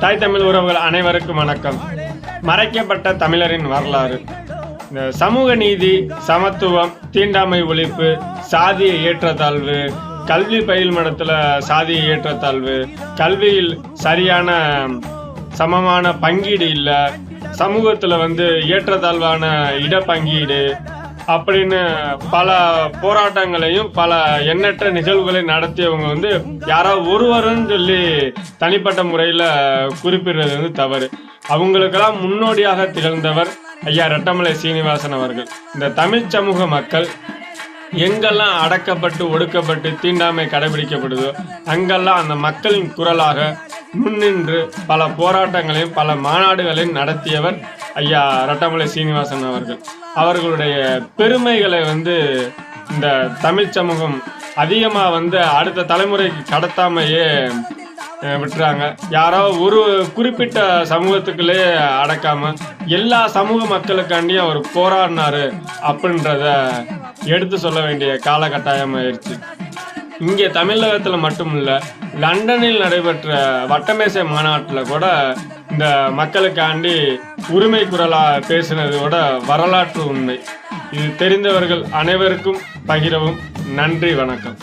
தாய் தமிழ் உறவுகள் அனைவருக்கும் வணக்கம். மறைக்கப்பட்ட தமிழரின் வரலாறு. இந்த சமூக நீதி சமத்துவம் தீண்டாமை ஒழிப்பு சாதிய ஏற்றத்தாழ்வு கல்வி பயில்மடத்தில் சாதிய ஏற்றத்தாழ்வு கல்வியில் சரியான சமமான பங்கீடு இல்லை சமூகத்தில் வந்து ஏற்றத்தாழ்வான இடப்பங்கீடு அப்படின்னு பல போராட்டங்களையும் பல எண்ணற்ற நிகழ்வுகளை நடத்தியவங்க வந்து யாரோ ஒருவருன்னு சொல்லி தனிப்பட்ட முறையில் குறிப்பிடுறது வந்து தவறு. அவங்களுக்கெல்லாம் முன்னோடியாக திகழ்ந்தவர் ஐயா ரெட்டமலை சீனிவாசன் அவர்கள். இந்த தமிழ் சமூக மக்கள் எங்கெல்லாம் அடக்கப்பட்டு ஒடுக்கப்பட்டு தீண்டாமை கடைபிடிக்கப்படுதோ அங்கெல்லாம் அந்த மக்களின் குரலாக முன்னின்று பல போராட்டங்களையும் பல மாநாடுகளையும் நடத்தியவர் ஐயா ரட்டமலை சீனிவாசன் அவர்கள். அவர்களுடைய பெருமைகளை வந்து இந்த தமிழ் சமூகம் அதிகமாக வந்து அடுத்த தலைமுறைக்கு கடத்தாமையே விட்டுறாங்க. யாரோ ஒரு குறிப்பிட்ட சமூகத்துக்குள்ளே அடக்காம எல்லா சமூக மக்களுக்காண்டியும் அவர் போராடினாரு அப்படின்றத எடுத்து சொல்ல வேண்டிய காலகட்டாயம் ஆயிடுச்சு இங்கே தமிழகத்தில் மட்டும் இல்லை லண்டனில் நடைபெற்ற வட்டமேசை மாநாட்டில் கூட இந்த மக்களுக்காண்டி உரிமை குரலாக பேசினதோட வரலாற்று உண்மை. இது தெரிந்தவர்கள் அனைவருக்கும் பகிரவும் நன்றி வணக்கம்.